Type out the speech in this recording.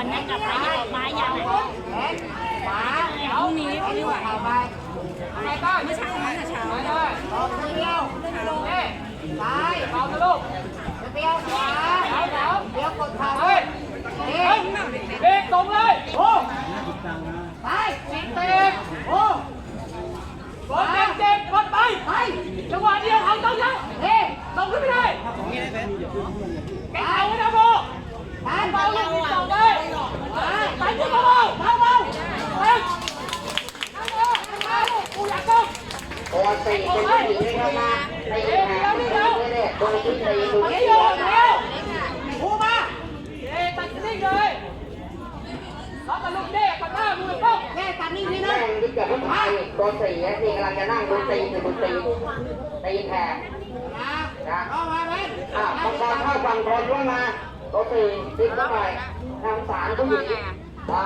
อนบ่อนนั่งกับไปออกมาอย่างเอ๊ะขวาพรุ่งนี้พรุ่งนี้เข้าไปไปได้เมื่อเช้านั้นเช้าไปได้ออกเช้ายเอาลูก เดียวขวา เอาเอา เดี๋ยวกดเข่า เฮ้ย เอ๊ เฮ้ยเบรกตรงเลยโอ้ ไป สิเตะ โอ้ บอลเจ็บเจ็บกดไป ไป จังหวะเดียวเอาต้องยัง เอ๊ะ ตรงขึ้นไม่ได้แกเอาไว้นะโบ ทาน เบา เบา ลงต่อเลยไปขึ้นเบาเบาเบาเบาเฮ้ยเอาเบาเอาเบากูอยากต้อง โอนตีเป็นผู้หญิงให้เข้ามาในอีกหาไม่ได้โดยที่ตีดูเอาที่เดียวมาเดียวกูมาเอ๊ตัดนิ่งเลยล็อกกับลูกเด็กกับหน้ามือปุ๊บแค่ตัดนี่ทีนึแม่งงยึดกับผู้ชายโดนตีนี่กำลังจะนั่งดูตีอยู่ดูตีตีแผลนะนะเอามาไหมอะบางคนเข้าฝั่งคนด้วยมาโดนตีตีเข้าไปทางสารผู้หญิงอ่า